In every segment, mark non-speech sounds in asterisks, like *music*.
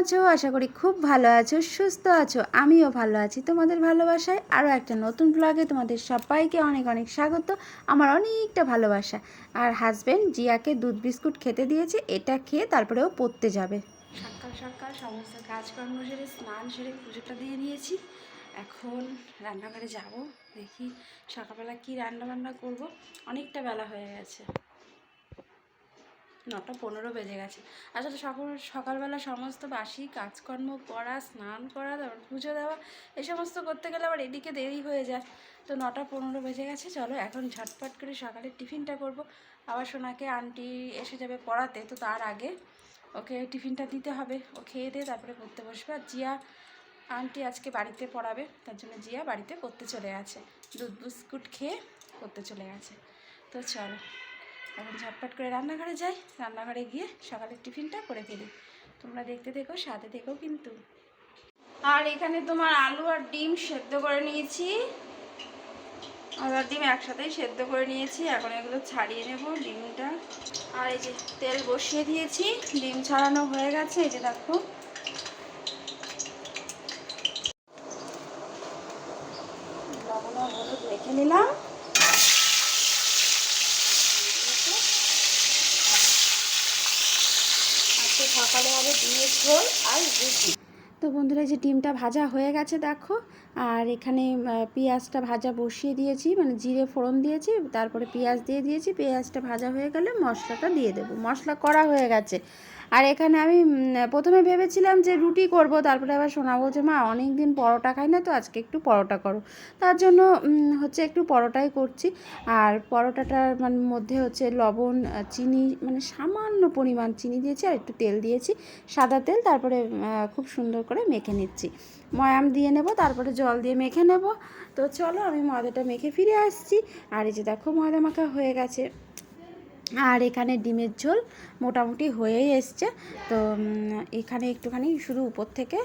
আছো? আশা করি খুব ভালো আছো, সুস্থ আছো, আমিও ভালো আছি। তোমাদের ভালোবাসায় আরও একটা নতুন ব্লগে তোমাদের সবাইকে অনেক অনেক স্বাগত, আমার অনেকটা ভালোবাসা। আর হাজব্যান্ড জিয়াকে দুধ বিস্কুট খেতে দিয়েছে, এটা খেয়ে তারপরে ও পড়তে যাবে। সকাল সকাল সমস্ত কাজকর্ম সেরে, স্নান সেরে, পুজোটা দিয়ে নিয়েছি। এখন রান্নাঘরে যাব, দেখি সকালবেলা কি রান্না বান্না করব। অনেকটা বেলা হয়ে গেছে। নটা পনেরো বেজে গেছে। আসলে সকাল, সকালবেলা সমস্ত বাসি, কাজকর্ম করা, স্নান করা, তারপর পুজো দেওয়া, এই সমস্ত করতে গেলে আবার এদিকে দেরি হয়ে যায়। তো নটা পনেরো বেজে গেছে, চলো এখন ঝটপট করে সকালে টিফিনটা করব। আবার সোনাকে আন্টি এসে যাবে পড়াতে, তো তার আগে ওকে টিফিনটা দিতে হবে। ও খেয়ে দিয়ে তারপরে পড়তে বসবে। আর জিয়া, আন্টি আজকে বাড়িতে পড়াবে, তার জন্য জিয়া বাড়িতে পড়তে চলে গেছে। দুধ বিস্কুট খেয়ে পড়তে চলে গেছে। তো চলো। এখন ঝটপট করে রান্নাঘরে যাই। রান্নাঘরে গিয়ে সকালের টিফিনটা করে ফেলি। তোমরা দেখতে দেখো সাথে দেখো কিন্তু। আর এখানে তোমার আলু আর ডিম সেদ্ধ করে নিয়েছি। আলু আর ডিম একসাথেই সেদ্ধ করে নিয়েছি। এখন এগুলো ছাড়িয়ে নেব ডিমটা। আর এই যে তেল বসিয়ে দিয়েছি। ডিম ছাড়ানো হয়ে গেছে। এই যে দেখো লবণ আর হলুদ রেখে নিলাম সকালে হবে ডিমের ঝোল আর রুটি। তো বন্ধুরা যে ডিমটা ভাজা হয়ে গেছে, দেখো। আর এখানে পেঁয়াজটা ভাজা বসিয়ে দিয়েছি মানে জিরে ফোড়ন দিয়েছি, তারপরে পেঁয়াজ দিয়ে দিয়েছি, পেঁয়াজটা ভাজা হয়ে গেলে মশলাটা দিয়ে দেবো। মশলা করা হয়ে গেছে। আর এখানে আমি প্রথমে ভেবেছিলাম যে রুটি করব, তারপরে আবার শোনা বলছে মা অনেক দিন পরোটা খাই না তো, আজকে একটু পরোটা করো। তার জন্য হচ্ছে একটু পরোটাই করছি। আর পরোটাটার মানে মধ্যে হচ্ছে লবণ চিনি মানে সামান্য পরিমাণ চিনি দিয়েছি আর একটু তেল দিয়েছি। সাদা তেল, তারপরে খুব সুন্দর করে মেখে নিচ্ছি। ময়াম দিয়ে নেব, তারপরে জল দিয়ে মেখে নেব। তো চলো, আমি ময়দাটা মেখে ফিরে আসছি। আর এই যে দেখো, ময়দা মাখা হয়ে গেছে। আর এখানে ডিমের ঝোল মোটামুটি হয়েই এসছে। তো এখানে একটুখানি শুধু উপর থেকে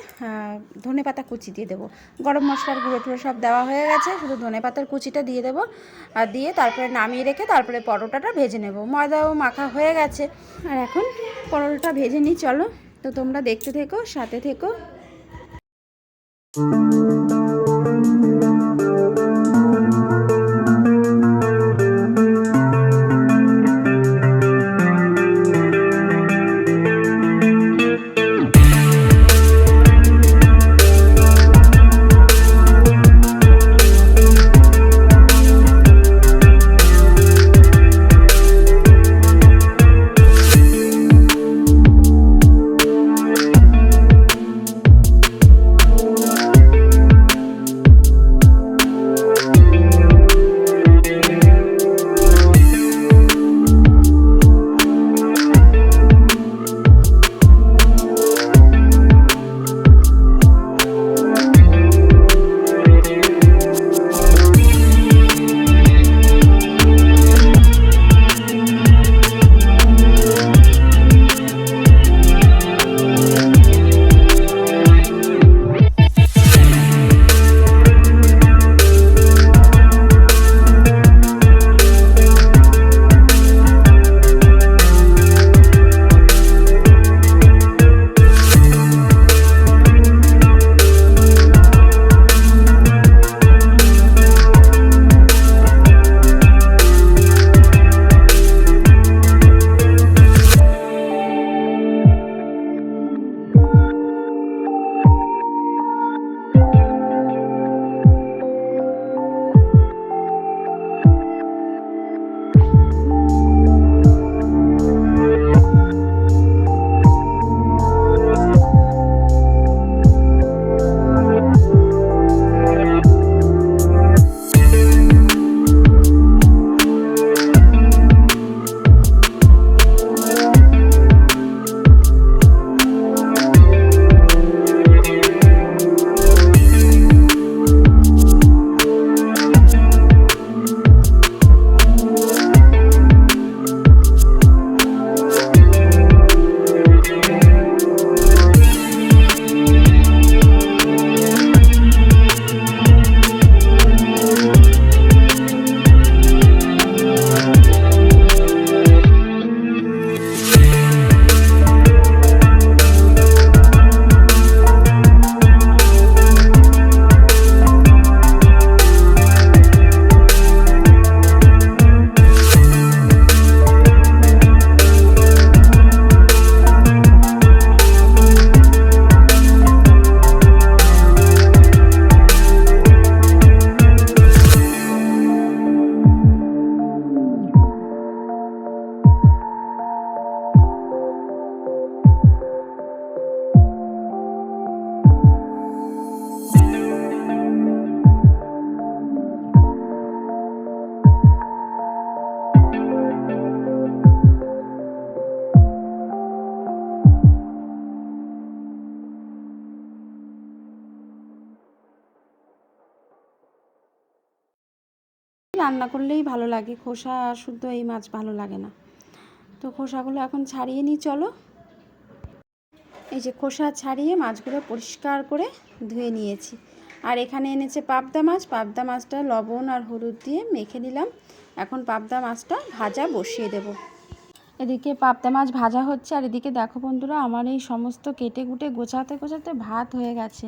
ধনে পাতা কুচি দিয়ে দেবো। গরম মশলার গুঁড়ো টুড়ো সব দেওয়া হয়ে গেছে, শুধু ধনে পাতার কুচিটা দিয়ে দেবো। আর দিয়ে তারপরে নামিয়ে রেখে তারপরে পরোটাটা ভেজে নেব। ময়দাও মাখা হয়ে গেছে। আর এখন পরোটাটা ভেজে নিই, চলো। তো তোমরা দেখতে থেকো, সাথে থেকো। রান্না করলেই ভালো লাগে। খোসা শুদ্ধ এই মাছ ভালো লাগে না। তো খোসাগুলো এখন ছাড়িয়ে নিই, চলো। এই যে খোসা ছাড়িয়ে মাছগুলো পরিষ্কার করে ধুয়ে নিয়েছি। আর এখানে এনেছে পাবদা মাছ। পাবদা মাছটা লবণ আর হলুদ দিয়ে মেখে নিলাম। এখন পাবদা মাছটা ভাজা বসিয়ে দেব। এদিকে পাবদা মাছ ভাজা হচ্ছে আর এদিকে দেখো বন্ধুরা, আমার এই সমস্ত কেটে কুটে গোছাতে গোছাতে ভাত হয়ে গেছে।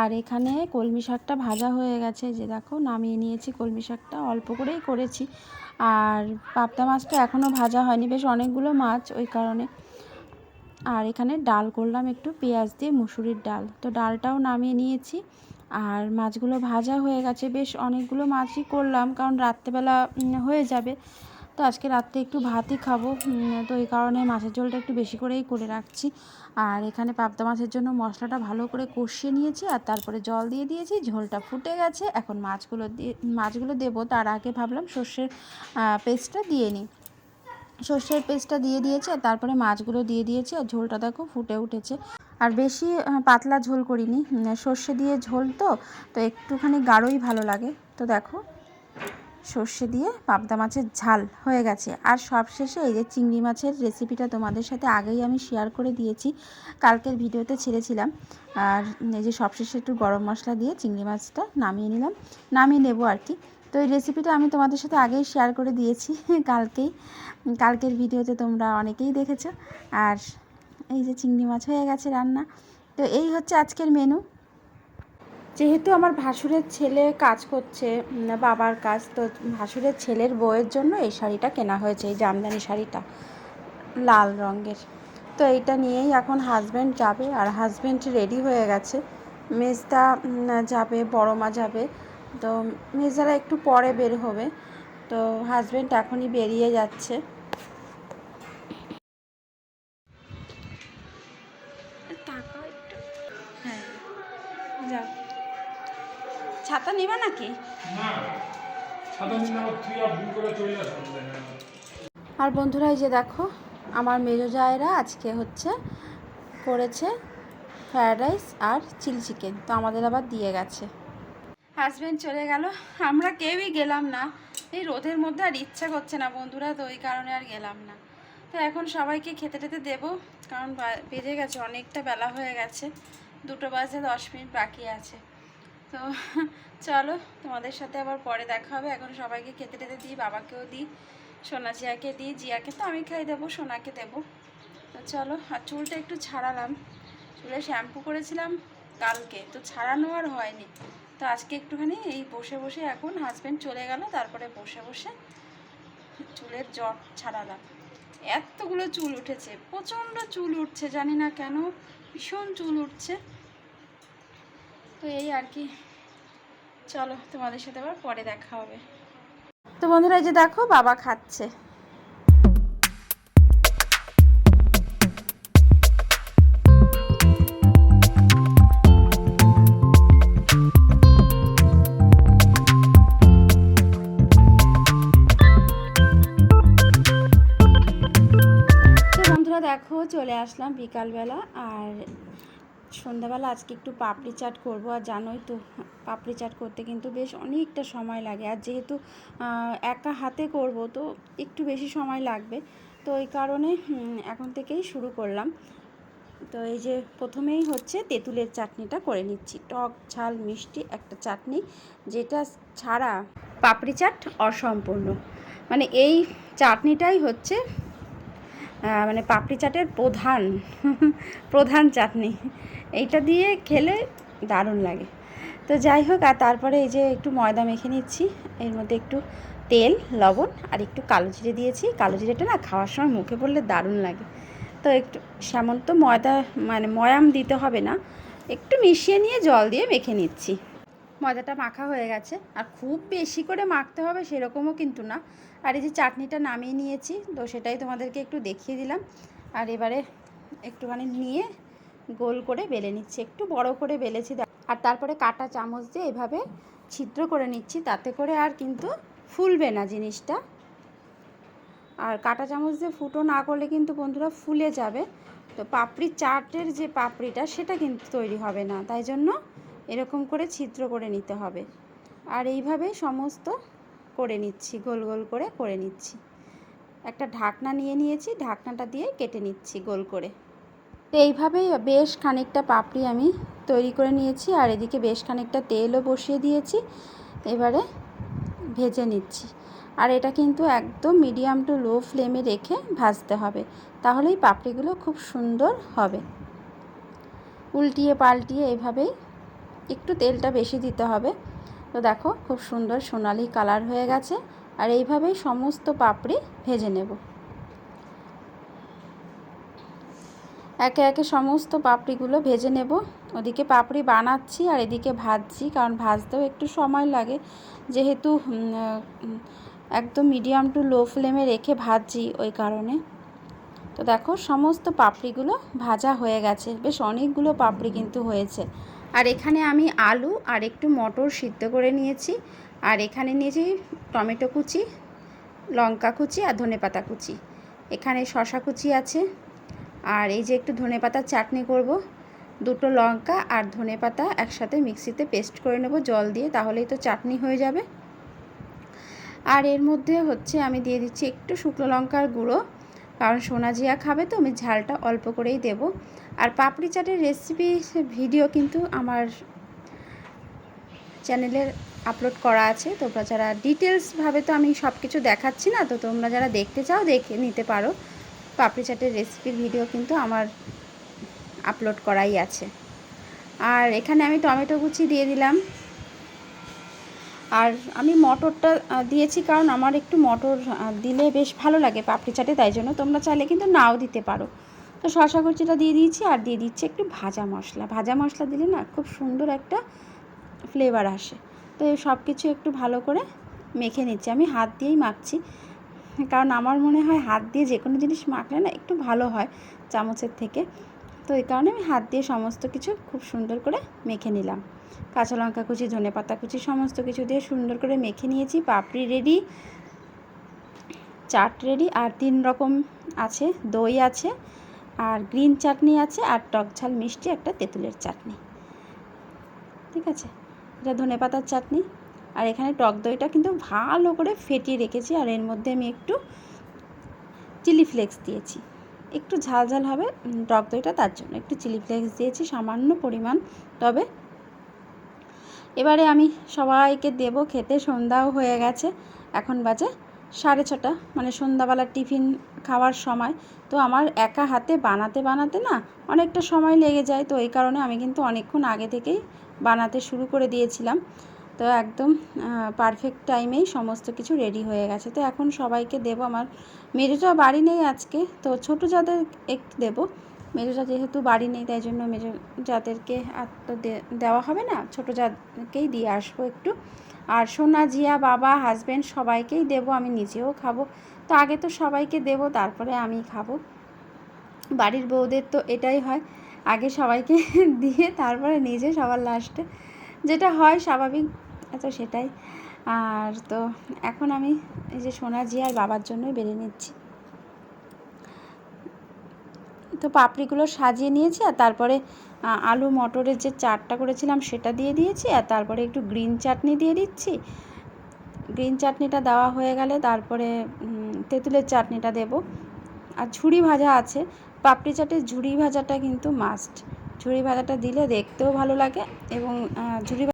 আর এখানে কলমি শাকটা ভাজা হয়ে গেছে যে দেখো নামিয়ে নিয়েছি কলমি শাকটা, অল্প করেই করেছি। আর পাবদা মাছটা এখনও ভাজা হয়নি, বেশ অনেকগুলো মাছ ওই কারণে। আর এখানে ডাল করলাম একটু, পেঁয়াজ দিয়ে মুসুরির ডাল। তো ডালটাও নামিয়ে নিয়েছি, আর মাছগুলো ভাজা হয়ে গেছে, বেশ অনেকগুলো মাছই করলাম, কারণ রাত্রেবেলা হয়ে যাবে। তো আজকে রাত্রে একটু ভাতই খাব। তো এই কারণে মাছের ঝোলটা একটু বেশি করেই করে রাখছি। আর এখানে পাবদা মাছের জন্য মশলাটা ভালো করে কষিয়ে নিয়েছি আর তারপরে জল দিয়ে দিয়েছি, ঝোলটা ফুটে গেছে। এখন মাছগুলো দিয়ে, মাছগুলো দেবো। তার আগে ভাবলাম সর্ষের পেস্টটা দিয়ে নিই। সর্ষের পেস্টটা দিয়ে দিয়েছি আর তারপরে মাছগুলো দিয়ে দিয়েছি আর ঝোলটা দেখো ফুটে উঠেছে। আর বেশি পাতলা ঝোল করিনি। সর্ষে দিয়ে ঝোল তো তো একটুখানি গাঢ়ই ভালো লাগে। তো দেখো। সর্ষে দিয়ে পাবদা মাছের ঝাল হয়ে গেছে। আর সবশেষে এই যে চিংড়ি মাছের রেসিপিটা তোমাদের সাথে আগেই আমি শেয়ার করে দিয়েছি। কালকের ভিডিওতে ছেড়েছিলাম। আর এই যে সবশেষে একটু গরম মশলা দিয়ে চিংড়ি মাছটা নামিয়ে নিলাম। নামিয়ে নেব আর কি। তো এই রেসিপিটা আমি তোমাদের সাথে আগেই শেয়ার করে দিয়েছি *laughs* কালকেই। কালকের ভিডিওতে তোমরা অনেকেই দেখেছ। আর এই যে চিংড়ি মাছ হয়ে গেছে রান্না। তো এই হচ্ছে আজকের মেনু যেহেতু আমার ভাসুরের ছেলে কাজ করছে বাবার কাজ তো ভাসুরের ছেলের বউয়ের জন্য এই শাড়িটা কেনা হয়েছে এই জামদানি শাড়িটা লাল রঙের। তো এইটা নিয়েই এখন হাজব্যান্ড যাবে আর হাজব্যান্ড রেডি হয়ে গেছে। মেজদা যাবে বড় মা যাবে তো মেজদারা একটু পরে বের হবে। তো হাজব্যান্ড এখনই বেরিয়ে যাচ্ছে। হ্যাঁ যাও। ছাতা নিবা নাকি? আর বন্ধুরা এই যে দেখো আমার মেজো জায়েরা আজকে হচ্ছে করেছে ফ্রায়েড রাইস আর চিলি চিকেন তো আমাদের আবার দিয়ে গেছে। হাজব্যান্ড চলে গেল আমরা কেউই গেলাম না। এই রোদের মধ্যে আর ইচ্ছা করছে না বন্ধুরা তো ওই কারণে আর গেলাম না। তো এখন সবাইকে খেতে টেতে দেবো কারণ বেজে গেছে অনেকটা বেলা হয়ে গেছে। দুটো বাজে দশ মিনিট বাকি আছে। তো *laughs* চলো, তোমাদের সাথে আবার পরে দেখা হবে। এখন সবাইকে খেতে টেতে দিই, বাবাকেও দিই, সোনা জিয়াকে দিই, জিয়াকে তো আমি খাই দেবো, সোনাকে দেবো। তো চলো, আর চুলটা একটু ছাড়ালাম। চুলে শ্যাম্পু করেছিলাম কালকে, তো ছাড়ানো আর হয়নি। তো আজকে একটুখানি এই বসে বসে এখন হাজব্যান্ড চলে গেল, তারপরে বসে বসে চুলের জট ছাড়ালাম। এতগুলো চুল উঠেছে, প্রচণ্ড চুল উঠছে, জানি না কেন, ভীষণ চুল উঠছে। তো এই আর কি। চলো, তোমাদের সাথে আবার পরে দেখা হবে। তো বন্ধুরা যে দেখো, বাবা খাচ্ছে। দেখো, চলে আসলাম বিকালবেলা। আর সন্ধ্যাবেলা আজকে একটু পাপড়ি চাট করব, আর জানোই তো, পাপড়ি চাট করতে কিন্তু বেশ অনেকটা সময় লাগে। আর যেহেতু একা হাতে করব, তো একটু বেশি সময় লাগবে। তো এই কারণে এখন থেকেই শুরু করলাম। তো এই যে প্রথমেই হচ্ছে তেঁতুলের চাটনিটা করে নিচ্ছি। টক, ঝাল, মিষ্টি একটা চাটনি, যেটা ছাড়া পাপড়ি চাট অসম্পূর্ণ। মানে এই চাটনিটাই হচ্ছে মানে পাপড়ি চাটের প্রধান প্রধান চাটনি। এইটা দিয়ে খেলে দারুণ লাগে। তো যাই হোক, আর তারপরে এই যে একটু ময়দা মেখে নিচ্ছি। এর মধ্যে একটু তেল, লবণ আর একটু কালো জিরে দিয়েছি। কালো জিরেটা না খাওয়ার সময় মুখে পড়লে দারুণ লাগে। তো একটু সেমন তো ময়দা মানে ময়াম দিতে হবে না। একটু মিশিয়ে নিয়ে জল দিয়ে মেখে নিচ্ছি। ময়দাটা মাখা হয়ে গেছে। আর খুব বেশি করে মাখতে হবে সেরকমও কিন্তু না। আর এই যে চাটনিটা নামিয়ে নিয়েছি, তো সেটাই তোমাদেরকে একটু দেখিয়ে দিলাম। আর এবারে একটুখানি নিয়ে গোল করে বেলে নিচ্ছি, একটু বড় করে বেলেছি আর তারপরে কাটা চামচ দিয়ে এভাবে ছিদ্র করে নিচ্ছি, তাতে করে আর কিন্তু ফুলবে না জিনিসটা। আর কাটা চামচ দিয়ে ফুটো না করলে কিন্তু বন্ধুরা ফুলে যাবে। তো পাপড়ি চাটের যে পাপড়িটা, সেটা কিন্তু তৈরি হবে না। তাই জন্য এরকম করে ছিদ্র করে নিতে হবে। আর এইভাবে সমস্ত করে নিচ্ছি, গোল গোল করে করে নিচ্ছি। একটা ঢাকনা নিয়ে নিয়েছি, ঢাকনাটা দিয়ে কেটে নিচ্ছি গোল করে। তো এইভাবেই বেশ খানিকটা পাপড়ি আমি তৈরি করে নিয়েছি আর এদিকে বেশ খানিকটা তেলও বসিয়ে দিয়েছি, এবারে ভেজে নিচ্ছি। আর এটা কিন্তু একদম মিডিয়াম টু লো ফ্লেমে রেখে ভাজতে হবে, তাহলেই পাপড়িগুলো খুব সুন্দর হবে। উল্টিয়ে পাল্টিয়ে এভাবেই একটু তেলটা বেশি দিতে হবে। তো দেখো, খুব সুন্দর সোনালি কালার হয়ে গেছে। আর এইভাবেই সমস্ত পাপড়ি ভেজে নেব। একে একে সমস্ত পাপড়িগুলো ভেজে নেব। ওদিকে পাপড়ি বানাচ্ছি আর এদিকে ভাজছি, কারণ ভাজতেও একটু সময় লাগে। যেহেতু একদম মিডিয়াম টু লো ফ্লেমে রেখে ভাজছি ওই কারণে। তো দেখো, সমস্ত পাপড়িগুলো ভাজা হয়ে গেছে। বেশ অনেকগুলো পাপড়ি কিন্তু হয়েছে। আর এখানে আমি আলু আর একটু মটর সিদ্ধ করে নিয়েছি। আর এখানে নিয়েছি টমেটো কুচি, লঙ্কা কুচি আর ধনেপাতা কুচি। এখানে শশা কুচি আছে। আর এই যে একটু ধনেপাতার চাটনি করব, দুটো লঙ্কা আর ধনেপাতা একসাথে মিক্সিতে পেস্ট করে নেব জল দিয়ে, তাহলেই তো চাটনি হয়ে যাবে। আর এর মধ্যে হচ্ছে আমি দিয়ে দিচ্ছি একটু শুকনো লঙ্কার গুঁড়ো, কারণ সোনা জিয়া খাবে তো, আমি ঝালটা অল্প করেই দেব। আর পাপড়ি চাটের রেসিপি ভিডিও কিন্তু আমার চ্যানেলের আপলোড করা আছে। তোমরা যারা ডিটেলসভাবে তো আমি সব কিছু দেখাচ্ছি না, তো তোমরা যারা দেখতে চাও দেখে নিতে পারো। পাপড়ি চাটের রেসিপির ভিডিও কিন্তু আমার আপলোড করাই আছে। আর এখানে আমি টমেটো কুচি দিয়ে দিলাম। আর আমি মটরটা দিয়েছি কারণ আমার একটু মটর দিলে বেশ ভালো লাগে পাপড়ি চাটে, তাই জন্য তোমরা চাইলে কিন্তু নাও দিতে পারো। তো শশা কুচিটা দিয়ে দিয়েছি আর দিয়ে দিচ্ছি একটু ভাজা মশলা। ভাজা মশলা দিলে না খুব সুন্দর একটা ফ্লেভার আসে। তো সব কিছু একটু ভালো করে মেখে নিচ্ছি। আমি হাত দিয়েই মাখছি। কারণ আমার মনে হয় হাত দিয়ে যে কোনো জিনিস মাখলে না একটু ভালো হয় চামচের থেকে। তো এই কারণে আমি হাত দিয়ে সমস্ত কিছু খুব সুন্দর করে মেখে নিলাম। কাঁচা লঙ্কা কুচি, ধনে পাতা কুচি সমস্ত কিছু দিয়ে সুন্দর করে মেখে নিয়েছি। পাপড়ি রেডি, চাট রেডি আর তিন রকম আছে, দই আছে। আর গ্রিন চাটনি আছে আর টক ঝাল মিষ্টি একটা তেঁতুলের চাটনি। ঠিক আছে? এটা ধনে পাতার চাটনি। আর এখানে টক দইটা কিন্তু ভালো করে ফেটিয়ে রেখেছি আর এর মধ্যে আমি একটু চিলি ফ্লেক্স দিয়েছি। একটু ঝাল ঝাল হবে টক দইটা তার জন্য। একটু চিলি ফ্লেক্স দিয়েছি, সামান্য পরিমাণ। তবে এবারে আমি সবাইকে দেব, খেতে সন্ধ্যাও হয়ে গেছে, এখন বাজে সাড়ে ছটা মানে সন্ধ্যাবেলার টিফিন খাওয়ার সময়। তো আমার একা হাতে বানাতে বানাতে না অনেকটা সময় লেগে যায়। তো এই কারণে আমি কিন্তু অনেকক্ষণ আগে থেকেই বানাতে শুরু করে দিয়েছিলাম। তো একদম পারফেক্ট টাইমেই সমস্ত কিছু রেডি হয়ে গেছে। তো এখন সবাইকে দেব আমার। মেজোটা বাড়ি নেই আজকে, তো ছোটো যাদের একটু দেবো। মেজোটা যেহেতু বাড়ি নেই, তাই জন্য মেজো যাদেরকে আর তো দেওয়া হবে না। ছোটো যাদেরকেই দিয়ে আসব একটু। আর সোনা, জিয়া, বাবা হাজব্যান্ড সবাইকেই দেব, আমি নিজেও খাব। তো আগে তো সবাইকে দেব, তারপরে আমি খাব। বাড়ির বউদের তো এটাই হয়, আগে সবাইকে *laughs* দিয়ে তারপরে নিজে সবার লাস্টে যেটা হয় স্বাভাবিক তো সেটাই। আর তো এখন আমি এই যে সোনা জিয়ার বাবার জন্যই বেড়ে নিচ্ছি। তো পাপড়িগুলো সাজিয়ে নিয়েছি আর তারপরে আলু মটরের যে চাটটা করেছিলাম সেটা দিয়ে দিয়েছি আর তারপরে একটু গ্রিন চাটনি দিয়ে দিচ্ছি। গ্রিন চাটনিটা দেওয়া হয়ে গেলে তারপরে তেঁতুলের চাটনিটা দেব। আর ঝুড়ি ভাজা আছে। পাপড়ি চাটের ঝুড়ি ভাজাটা কিন্তু মাস্ট ঝুড়ি ভাজাটা দিলে দেখতেও ভালো লাগে এবং ঝুড়ি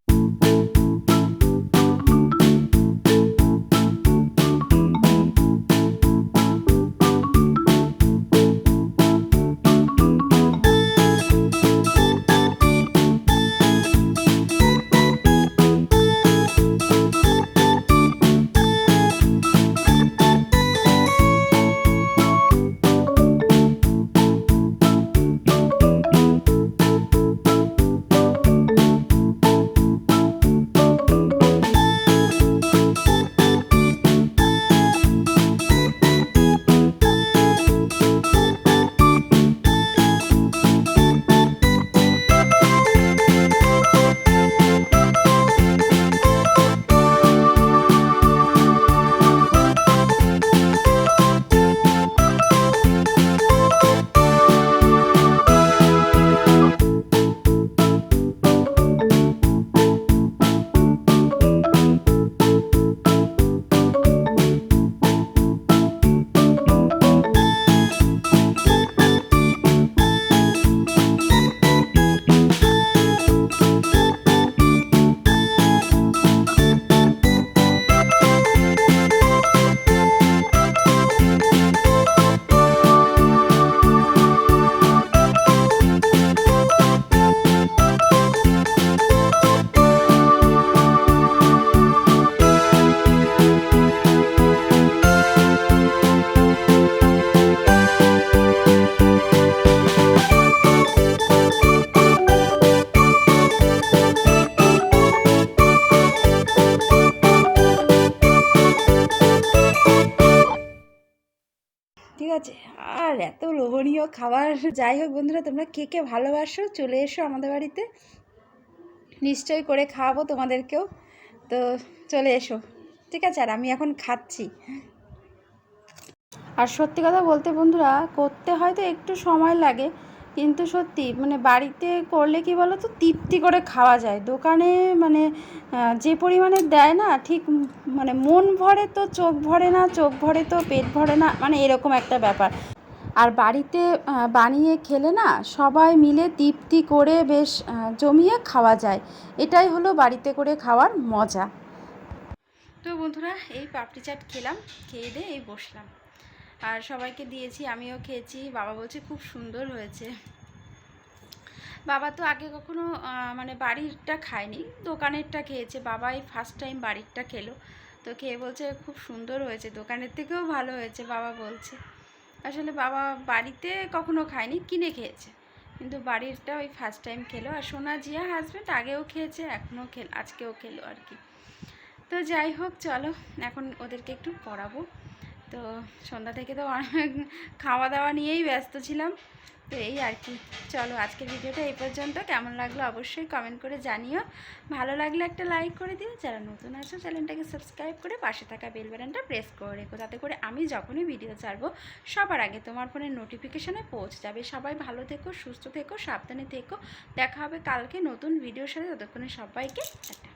আমিও খাবার। যাই হোক বন্ধুরা, তোমরা কে কে ভালোবাসো চলে এসো আমাদের বাড়িতে। নিশ্চয়ই করে খাওয়াবো তোমাদেরকেও। তো চলে এসো। ঠিক আছে, আর আমি এখন খাচ্ছি। আর সত্যি কথা বলতে বন্ধুরা, করতে হয়তো একটু সময় লাগে, কিন্তু সত্যি মানে বাড়িতে করলে কি বলো তো তৃপ্তি করে খাওয়া যায়। দোকানে মানে যে পরিমাণে দেয় না, ঠিক মানে মন ভরে তো চোখ ভরে না, চোখ ভরে তো পেট ভরে না মানে এরকম একটা ব্যাপার। আর বাড়িতে বানিয়ে খেলে না সবাই মিলে তৃপ্তি করে বেশ জমিয়ে খাওয়া যায়। এটাই হলো বাড়িতে করে খাওয়ার মজা। তো বন্ধুরা, এই পাপড়ি চাট খেলাম, খেয়ে দিয়ে এই বসলাম। আর সবাইকে দিয়েছি, আমিও খেয়েছি, বাবা বলছে খুব সুন্দর হয়েছে। বাবা তো আগে কখনো মানে বাড়িরটা খায়নি, দোকানেরটা খেয়েছে, বাবাই ফার্স্ট টাইম বাড়িরটা খেলো। তো খেয়ে বলছে খুব সুন্দর হয়েছে, দোকানের থেকেও ভালো হয়েছে, বাবা বলছে। আসলে বাবা বাড়িতে কখনো খায়নি, কিনে খেয়েছে। কিন্তু বাড়িরটা ওই ফার্স্ট টাইম খেলো আর সোনা জিয়া হাজব্যান্ড আগেও খেয়েছে, এখনও খেল, আজকেও খেলো আর কি। তো যাই হোক, চলো, এখন ওদেরকে একটু পড়াবো। তো সন্ধ্যা থেকে তো অনেক খাওয়া দাওয়া নিয়েই ব্যস্ত ছিলাম। তো এই আর কি। চলো আজকের ভিডিওটা এই পর্যন্ত। কেমন লাগল অবশ্যই কমেন্ট করে জানিও। ভালো লাগলে একটা লাইক করে দিও। যারা নতুন আছো, চ্যানেলটাকে সাবস্ক্রাইব করে পাশে থাকা বেল বাটনটা প্রেস করে রেখো। তাতে করে আমি যখনই ভিডিও ছাড়বো, সবার আগে তোমার ফোনের নোটিফিকেশানে পৌঁছে যাবে। সবাই ভালো থেকো, সুস্থ থেকো, সাবধানে থেকো। দেখা হবে কালকে নতুন ভিডিওর সাথে। ততক্ষণে সবাইকে একটা